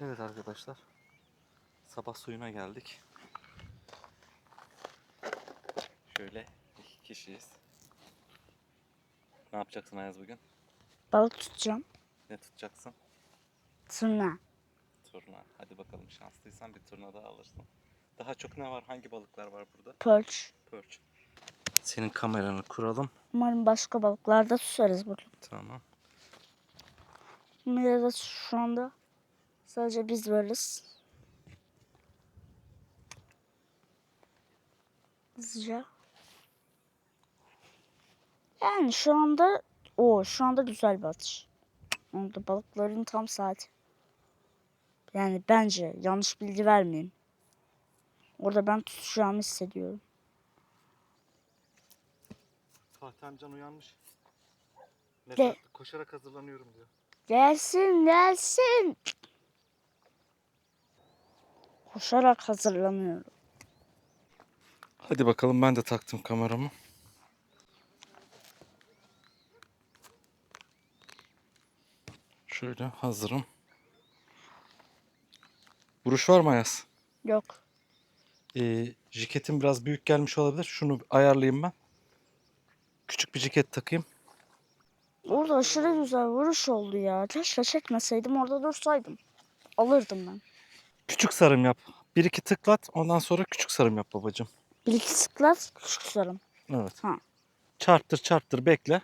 Evet arkadaşlar. Sabah suyuna geldik. Şöyle iki kişiyiz. Ne yapacaksın Ayaz bugün? Balık tutacağım. Ne tutacaksın? Turna. Turna. Hadi bakalım şanslıysan bir turna daha alırsın. Daha çok ne var? Hangi balıklar var burada? Perch. Perch. Senin kameranı kuralım. Umarım başka balıklarda tutarız bugün. Tamam. Ya da şu anda sadece biz varız. Hızlıca. Yani şu anda o şu anda güzel bir atış. Orada balıkların tam saati. Yani bence yanlış bilgi vermeyeyim. Orada ben tutacağımı hissediyorum. Fatih amcan uyanmış. Sattı? Koşarak hazırlanıyorum diyor. Gelsin gelsin. Koşarak hazırlanıyorum. Hadi bakalım ben de taktım kameramı. Şöyle hazırım. Vuruş var mı Ayaz? Yok. Ee, jiketim biraz büyük gelmiş olabilir. Şunu ayarlayayım ben. Küçük bir ciket takayım. Orada aşırı güzel vuruş oldu ya. Keşke çekmeseydim orada dursaydım. Alırdım ben. Küçük sarım yap. Bir iki tıklat ondan sonra küçük sarım yap babacığım. Bir iki sıklat küçük sarım. Evet. Ha. Çarptır çarptır bekle.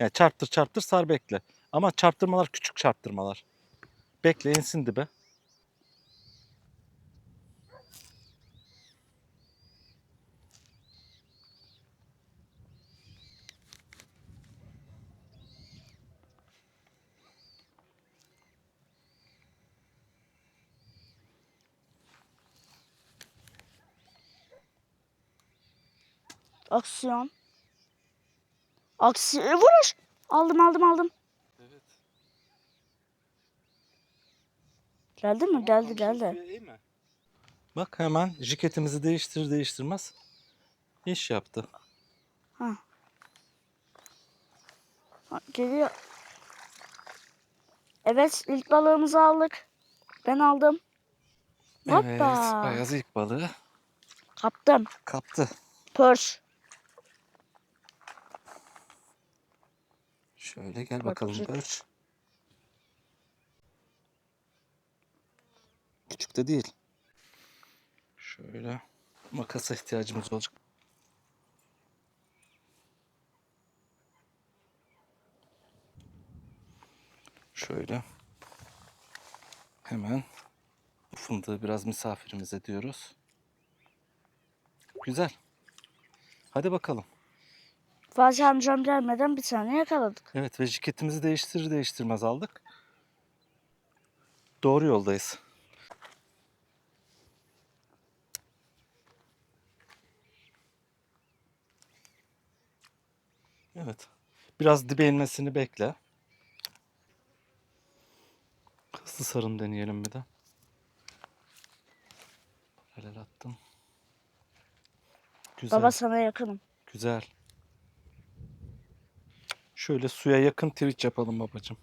Yani çarptır çarptır sar bekle. Ama çarptırmalar küçük çarptırmalar. Bekle insin dibe. Aksiyon. Aksiyon. Vuruş. Aldım aldım aldım. Evet. Geldi mi? Geldi geldi. Bak hemen jiketimizi değiştirir değiştirmez iş yaptı. Ha, geliyor. Evet ilk balığımızı aldık. Ben aldım. Evet, Hoppa. Ayaz ilk balığı Kaptım. kaptı. Pörs. Şöyle gel bakalım. Birch. Küçük de değil. Şöyle makasa ihtiyacımız olacak. Şöyle hemen bu fındığı biraz misafirimize diyoruz. Güzel. Hadi bakalım. Fatih amcam gelmeden bir tane yakaladık. Evet ve jiketimizi değiştirir değiştirmez aldık. Doğru yoldayız. Evet. Biraz dibe inmesini bekle. Hızlı sarım deneyelim bir de. Paralel attım. Güzel. Baba sana yakınım. Güzel. Şöyle suya yakın twitch yapalım babacığım.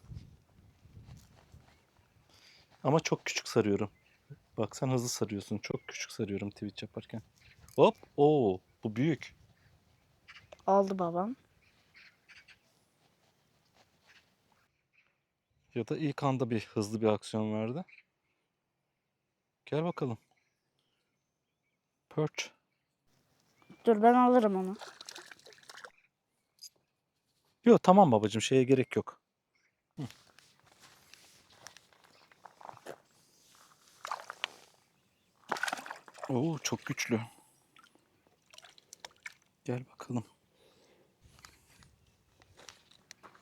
Ama çok küçük sarıyorum. Bak sen hızlı sarıyorsun. Çok küçük sarıyorum twitch yaparken. Hop. Oo, bu büyük. Aldı babam. Ya da ilk anda bir hızlı bir aksiyon verdi. Gel bakalım. Perch. Dur ben alırım onu. Yok tamam babacığım şeye gerek yok. Hı. Oo çok güçlü. Gel bakalım.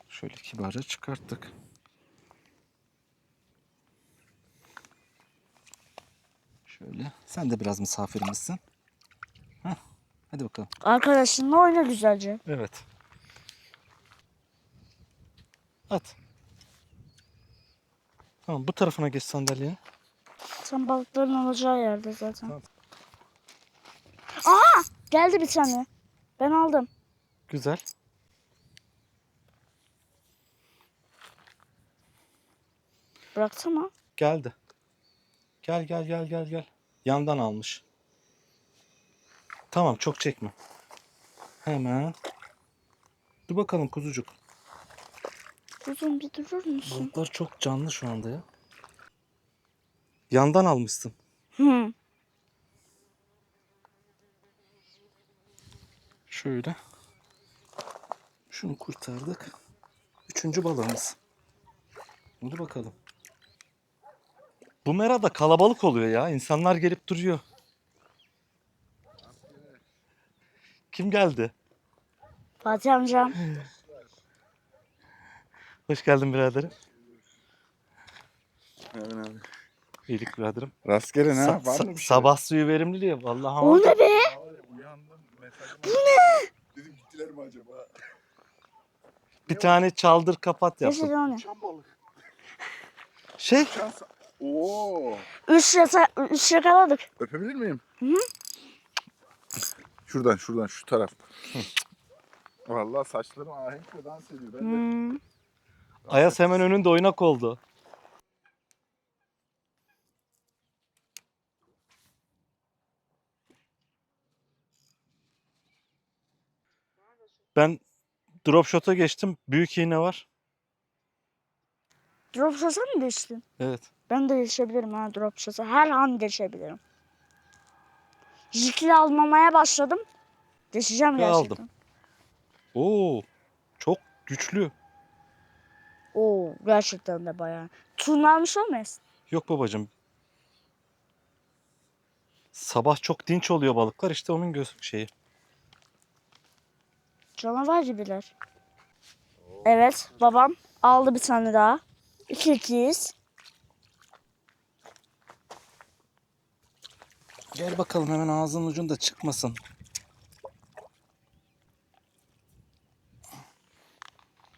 Şöyle kibarca çıkarttık. Şöyle. Sen de biraz misafirimizsin. Hah, hadi bakalım. Arkadaşınla oyna güzelce. Evet. At. Tamam bu tarafına geç sandalyeye. Sen balıkların olacağı yerde zaten. Tamam. Aa! Geldi bir tane. Ben aldım. Güzel. Bıraksana. geldi. Gel gel gel gel gel. Yandan almış. Tamam çok çekme. Hemen. Dur bakalım kuzucuk. Uzun bir durur musun? Balıklar çok canlı şu anda ya. Yandan almışsın. Hı. Şöyle. Şunu kurtardık. Üçüncü balığımız. Hadi bakalım. Bu merada kalabalık oluyor ya. İnsanlar gelip duruyor. Kim geldi? Fatih amcam. Hoş geldin biraderim. Evet abi. İyilik biraderim. Rastgele ne? Sa- Var sa- mı bir şey? sabah suyu verimliliği. Vallahi O ama ne be? Bu ne? Dedim gittiler mi acaba? bir tane çaldır kapat yaptım. Yaşadı onu. Çam balık. Şey. Oo. Üç, yasa, üç yakaladık. Öpebilir miyim? Hı hı. Şuradan şuradan şu taraf. Vallahi saçlarım ahenkle dans ediyor. Ben de Hmm. Ayas hemen önünde oynak oldu. Ben drop shot'a geçtim. Büyük iğne var. Drop shot'a mı geçtin? Evet. Ben de geçebilirim ha drop shot'a. Her an geçebilirim. Jikli almamaya başladım. Geçeceğim Ben aldım. gerçekten. Oo, çok güçlü. Oo gerçekten de bayağı. Turnu almış olmayasın? Yok babacığım. Sabah çok dinç oluyor balıklar. işte onun göz şeyi. Canavar gibiler. Evet babam aldı bir tane daha. İki ikiyiz. Gel bakalım hemen ağzının ucunda çıkmasın.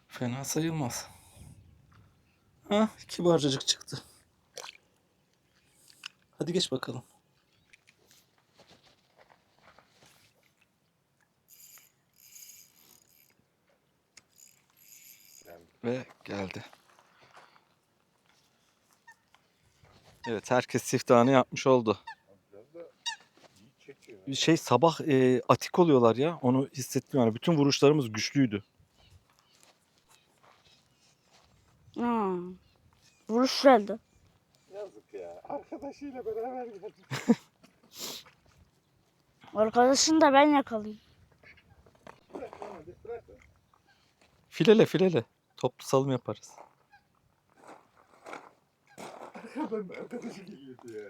Fena sayılmaz. Ha, kibarcacık çıktı. Hadi geç bakalım. Ve geldi. Evet herkes siftahını yapmış oldu. Şey sabah e, atik oluyorlar ya. Onu hissettim yani. Bütün vuruşlarımız güçlüydü. Ha. Geldi. Yazık ya. Arkadaşıyla beraber geldi. Arkadaşını da ben yakalayayım. Bırak lan hadi bırak. lan. Filele filele. Toplu salım yaparız. Arkadan da arkadaşı geliyordu ya.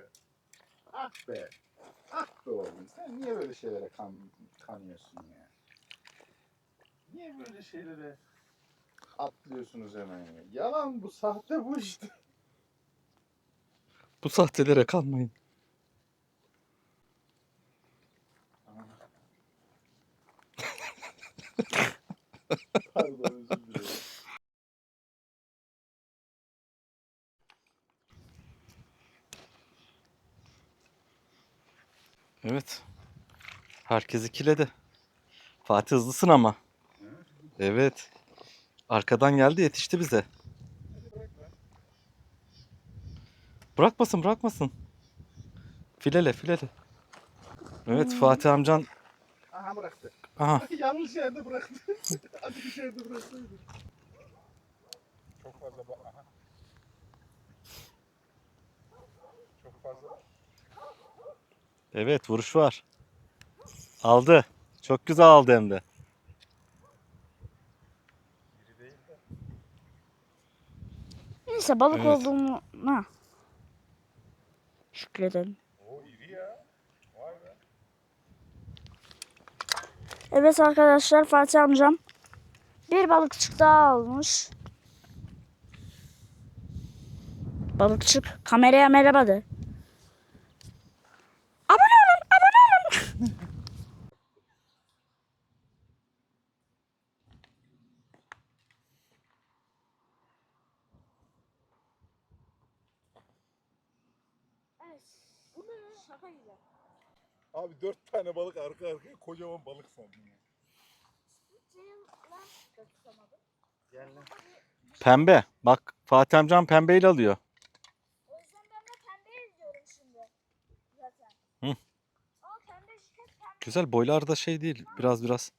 Ah be. Ah be oğlum. Sen niye böyle şeylere kan, kanıyorsun ya? Niye böyle şeylere atlıyorsunuz hemen ya? Yalan bu, sahte bu işte. Bu sahtelere kalmayın. Evet. Herkes ikiledi. Fatih hızlısın ama. Evet. Arkadan geldi yetişti bize. Bırakmasın bırakmasın. Filele filele. Evet Fatih amcan. Aha bıraktı. Aha Yanlış yerde bıraktı. Hadi bir yerde bıraksaydı. Çok fazla bak. Aha. Çok fazla. evet vuruş var. Aldı. Çok güzel aldı hem de. Neyse balık Evet. olduğumu... Ha. Be. Evet arkadaşlar Fatih amcam bir balıkçık daha almış. Balıkçık kameraya merhaba de. Abi dört tane balık arka arkaya kocaman balık sandım ya. Pembe. Bak Fatih amcan pembeyle alıyor. izliyorum şimdi. Zaten. Hı. Ama pembe hep pembe. Güzel boylar da şey değil. Biraz biraz.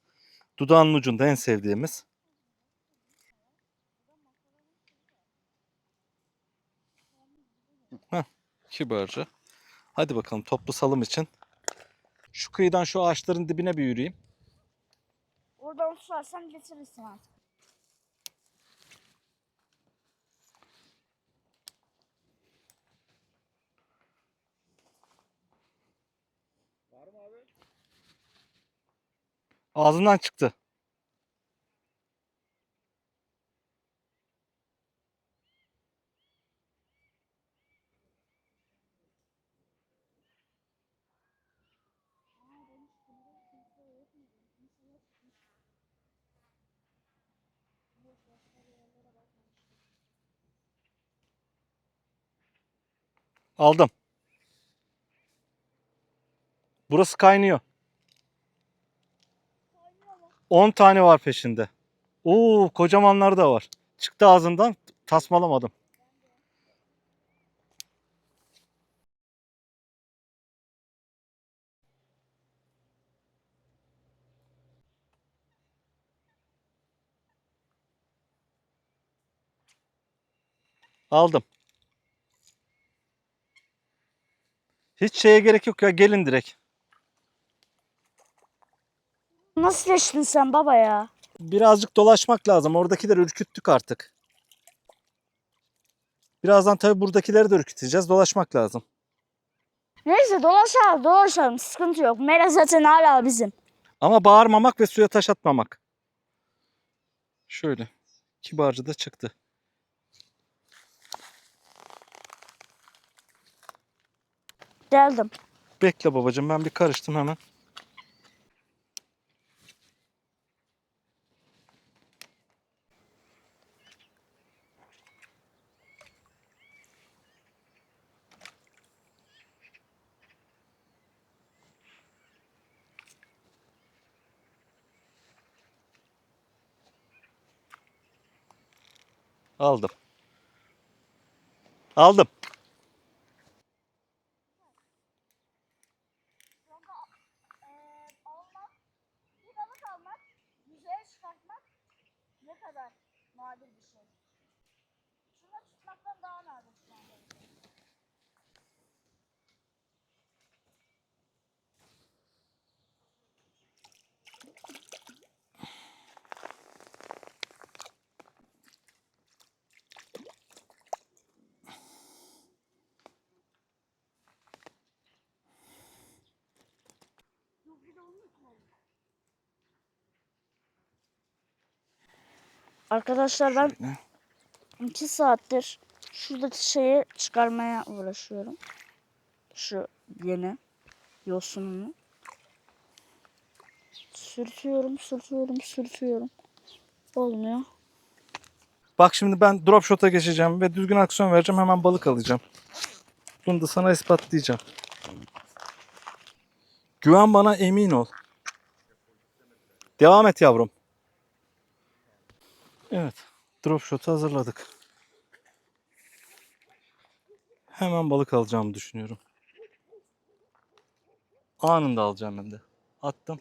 Dudağının ucunda en sevdiğimiz. Heh, kibarca. Hadi bakalım toplu salım için. Şu kıyıdan şu ağaçların dibine bir yürüyeyim. Oradan tutarsan getirirsin artık. Var mı abi? Ağzından çıktı. Aldım. Burası kaynıyor. 10 tane var peşinde. Oo, kocamanlar da var. Çıktı ağzından tasmalamadım. Aldım. Hiç şeye gerek yok ya gelin direkt. Nasıl geçtin sen baba ya? Birazcık dolaşmak lazım. Oradakileri ürküttük artık. Birazdan tabii buradakileri de ürküteceğiz. Dolaşmak lazım. Neyse dolaşalım dolaşalım sıkıntı yok. Mera zaten hala bizim. Ama bağırmamak ve suya taş atmamak. Şöyle. Kibarca da çıktı. Geldim. Bekle babacığım ben bir karıştım hemen. Aldım. Aldım. almak, bir balık almak, yüzeye çıkartmak ne kadar nadir bir şey. Şuna tutmaktan daha nadir şu anda. Arkadaşlar ben Şöyle. 2 saattir şuradaki şeyi çıkarmaya uğraşıyorum. Şu yeni yosununu. Sürtüyorum, sürtüyorum, sürtüyorum. Olmuyor. Bak şimdi ben drop shot'a geçeceğim ve düzgün aksiyon vereceğim. Hemen balık alacağım. Bunu da sana ispatlayacağım. Güven bana emin ol. Devam et yavrum. Evet. Drop shot'u hazırladık. Hemen balık alacağımı düşünüyorum. Anında alacağım hem de. Attım.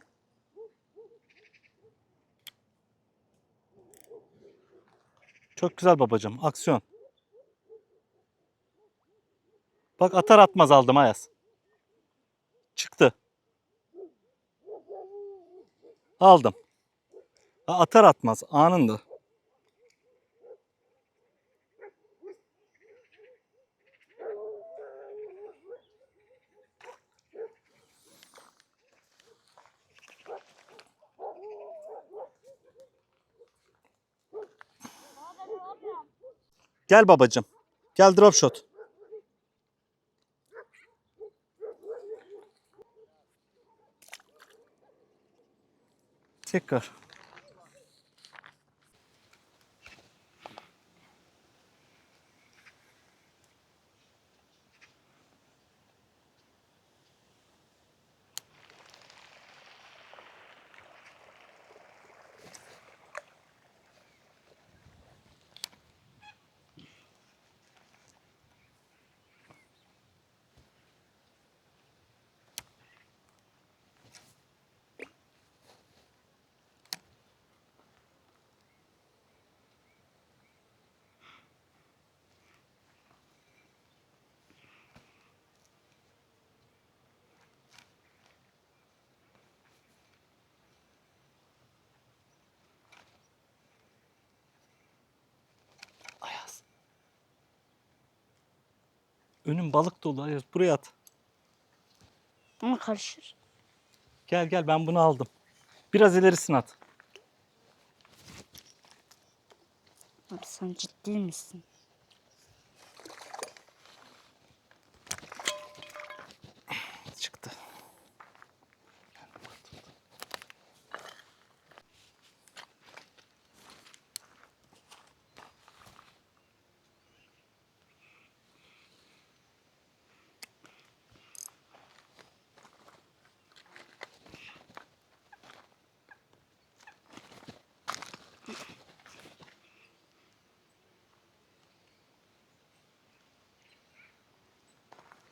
Çok güzel babacığım. Aksiyon. Bak atar atmaz aldım Ayaz. Çıktı. Aldım. Atar atmaz anında. Gel babacığım. Gel drop shot. Tekrar. Önüm balık dolu. Hayır buraya at. Ama karışır. Gel gel ben bunu aldım. Biraz ilerisine at. Abi sen ciddi misin? Çıktı.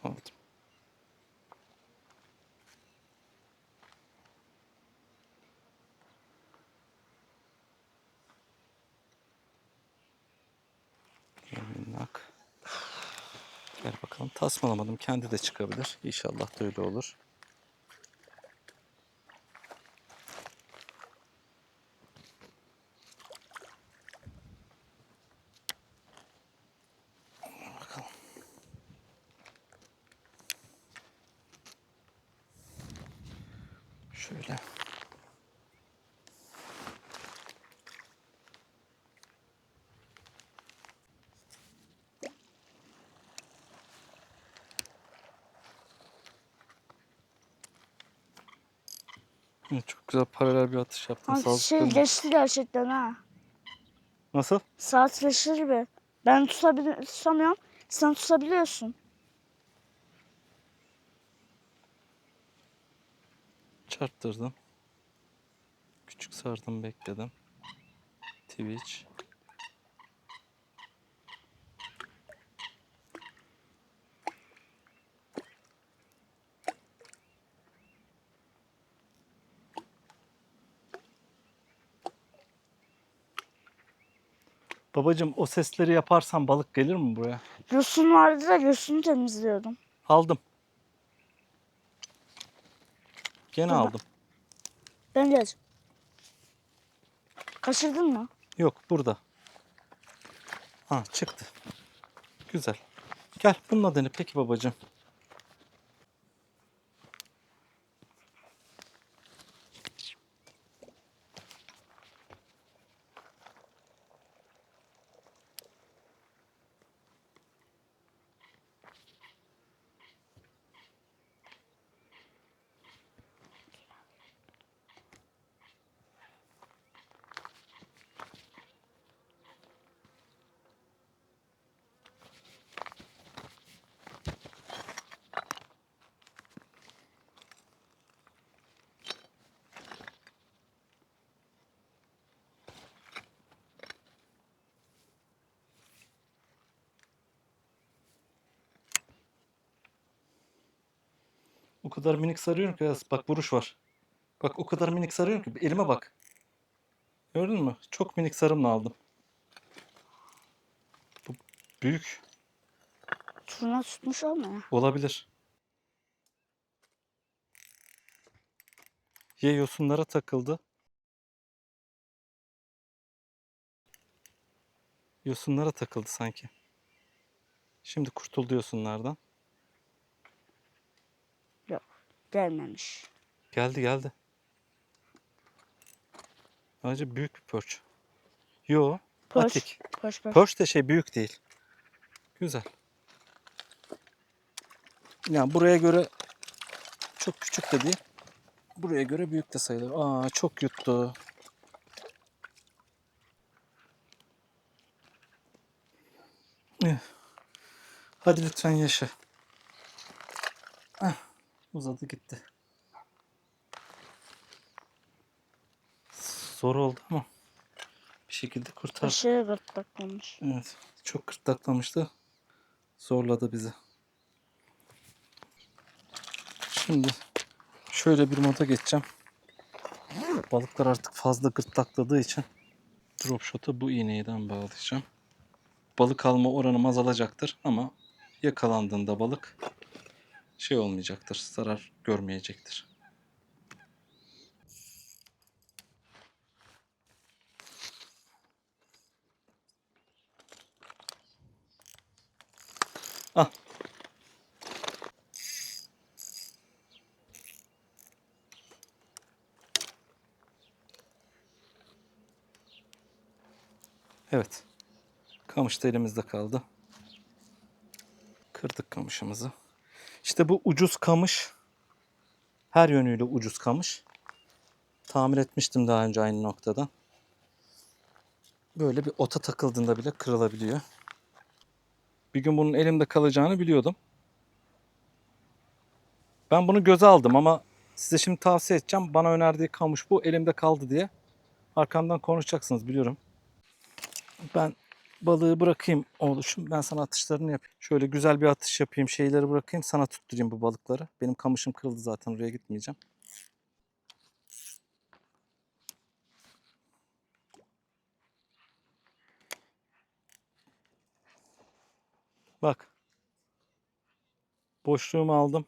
Aldım. Minnak. Gel bakalım. Tasmalamadım. Kendi de çıkabilir. İnşallah da öyle olur. Bakalım. Şöyle. Evet, çok güzel paralel bir atış yaptın. Abi şey geçti gerçekten ha. Nasıl? Saatleşir be. Ben tutabil tutamıyorum. Sen tutabiliyorsun. Çarptırdım. Küçük sardım bekledim. Twitch. Babacım o sesleri yaparsan balık gelir mi buraya? Yosun vardı da yosunu temizliyordum. Aldım. Gene Baba. aldım. Ben geleceğim. Kaçırdın mı? Yok burada. Ha çıktı. Güzel. Gel bununla dene peki babacığım. O kadar minik sarıyorum ki Ayaz. Bak vuruş var. Bak o kadar minik sarıyorum ki elime bak. Gördün mü? Çok minik sarımla aldım. Bu büyük Turna tutmuş olma ya. olabilir. Ye yosunlara takıldı. Yosunlara takıldı sanki. Şimdi kurtuldu yosunlardan. Gelmemiş. Geldi geldi. Bence büyük bir pörç. Yo. Poş. Atik. Poş poş. Pörç de şey büyük değil. Güzel. Yani buraya göre çok küçük de değil. Buraya göre büyük de sayılır. Aa çok yuttu. Eh. Hadi lütfen yaşa. Uzadı gitti. Zor oldu ama bir şekilde kurtardık. Aşırı gırtlaklamış. Evet. Çok gırtlaklamıştı. Zorladı bizi. Şimdi şöyle bir moda geçeceğim. Balıklar artık fazla gırtlakladığı için drop shot'a bu iğneyden bağlayacağım. Balık alma oranım azalacaktır ama yakalandığında balık şey olmayacaktır, zarar görmeyecektir. Ah. Evet. Kamış da elimizde kaldı. Kırdık kamışımızı. İşte bu ucuz kamış. Her yönüyle ucuz kamış. Tamir etmiştim daha önce aynı noktadan. Böyle bir ota takıldığında bile kırılabiliyor. Bir gün bunun elimde kalacağını biliyordum. Ben bunu göze aldım ama size şimdi tavsiye edeceğim. Bana önerdiği kamış bu. Elimde kaldı diye. Arkamdan konuşacaksınız biliyorum. Ben balığı bırakayım oğluşum. Ben sana atışlarını yapayım. Şöyle güzel bir atış yapayım. Şeyleri bırakayım. Sana tutturayım bu balıkları. Benim kamışım kırıldı zaten. Oraya gitmeyeceğim. Bak. Boşluğumu aldım.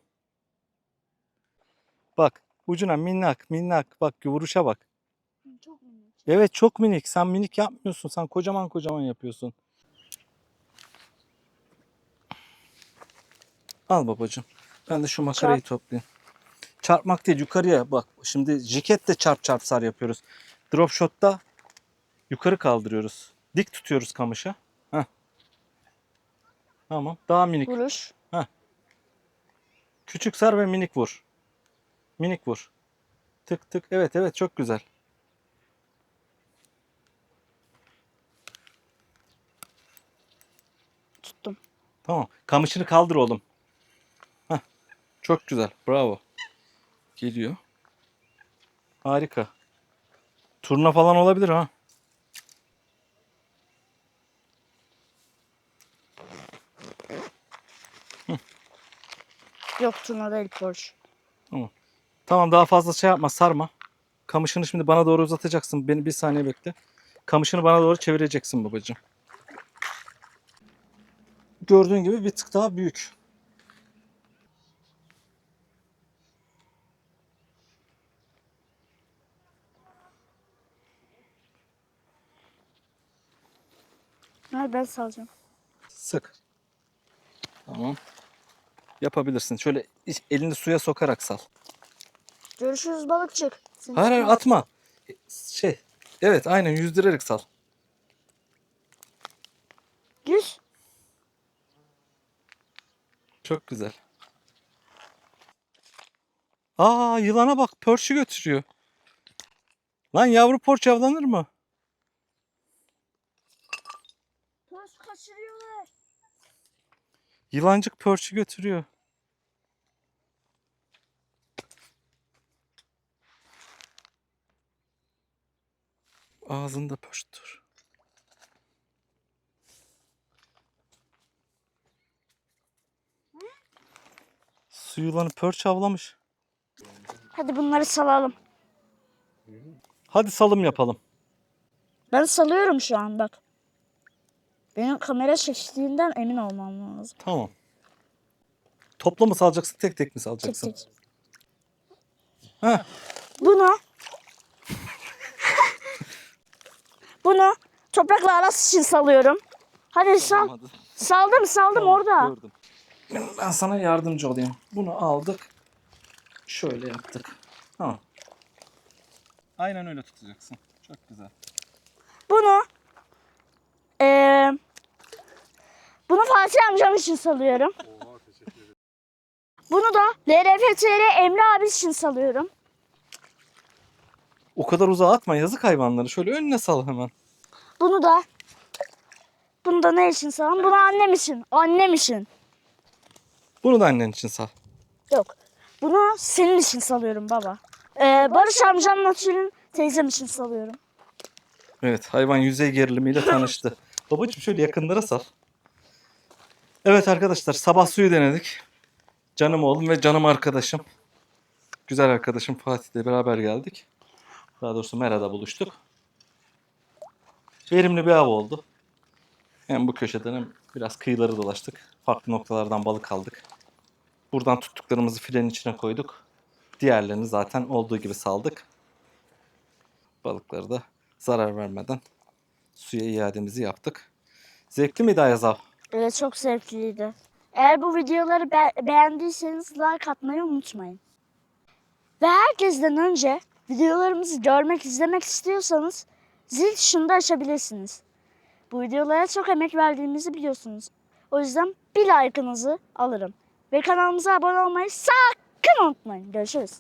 Bak. Ucuna minnak minnak. Bak vuruşa bak. Çok minik. Evet çok minik. Sen minik yapmıyorsun. Sen kocaman kocaman yapıyorsun. Al babacığım. Ben de şu makarayı toplayayım. Çarpmak değil yukarıya bak. Şimdi jiket de çarp çarp sar yapıyoruz. Drop shot'ta yukarı kaldırıyoruz. Dik tutuyoruz kamışı. Heh. Tamam. Daha minik. Vuruş. Küçük sar ve minik vur. Minik vur. Tık tık. Evet evet çok güzel. Tamam. Kamışını kaldır oğlum. Heh. Çok güzel. Bravo. Geliyor. Harika. Turna falan olabilir ha. Yok turna değil Porsche. Tamam daha fazla şey yapma sarma. Kamışını şimdi bana doğru uzatacaksın. Beni bir saniye bekle. Kamışını bana doğru çevireceksin babacığım. Gördüğün gibi bir tık daha büyük. Ha, ben salacağım. Sık. Tamam. Yapabilirsin. Şöyle iç- elini suya sokarak sal. Görüşürüz balıkçık. Seni Hayır hayır atma. E, Şey. Evet aynen yüzdürerek sal. Yüz. Çok güzel. Aa yılana bak pörçü götürüyor. Lan yavru porç avlanır mı? Porsche kaçırıyorlar. Yılancık pörçü götürüyor. Ağzında pörçtür. Su yılanı pörç avlamış. Hadi bunları salalım. Hadi salım yapalım. Ben salıyorum şu an bak. Benim kamera çektiğinden emin olmam lazım. Tamam. Toplu mu salacaksın, tek tek mi Tek salacaksın? tek. Heh, Bunu Bunu toprakla arası için salıyorum. Hadi sal. Saldım saldım Tamam, orada. Gördüm. Ben sana yardımcı olayım. Bunu aldık. Şöyle yaptık. Tamam. Aynen öyle tutacaksın. Çok güzel. Bunu eee bunu Fatih amcam için salıyorum. Bunu da LRFTR Emre abi için salıyorum. O kadar uzağa atma yazık hayvanları. Şöyle önüne sal hemen. Bunu da bunu da ne için salalım? Bunu annem için. Annem için. Bunu da annen için sal. Yok. Bunu senin için salıyorum baba. Ee, Barış amcamla Tülin teyzem için salıyorum. Evet hayvan yüzey gerilimiyle tanıştı. Babacım şöyle yakınlara sal. Evet arkadaşlar sabah suyu denedik. Canım oğlum ve canım arkadaşım. Güzel arkadaşım Fatih'le beraber geldik. Daha doğrusu Mera'da buluştuk. Verimli bir av oldu. Hem bu köşeden hem biraz kıyıları dolaştık. Farklı noktalardan balık aldık. Buradan tuttuklarımızı filenin içine koyduk. Diğerlerini zaten olduğu gibi saldık. Balıkları da zarar vermeden suya iademizi yaptık. Zevkli miydi Ayaz? Evet çok zevkliydi. Eğer bu videoları be- beğendiyseniz like atmayı unutmayın. Ve herkesten önce videolarımızı görmek, izlemek istiyorsanız zil tuşunu da açabilirsiniz. Bu videolara çok emek verdiğimizi biliyorsunuz. O yüzden bir like'ınızı alırım. Ve kanalımıza abone olmayı sakın unutmayın. Görüşürüz.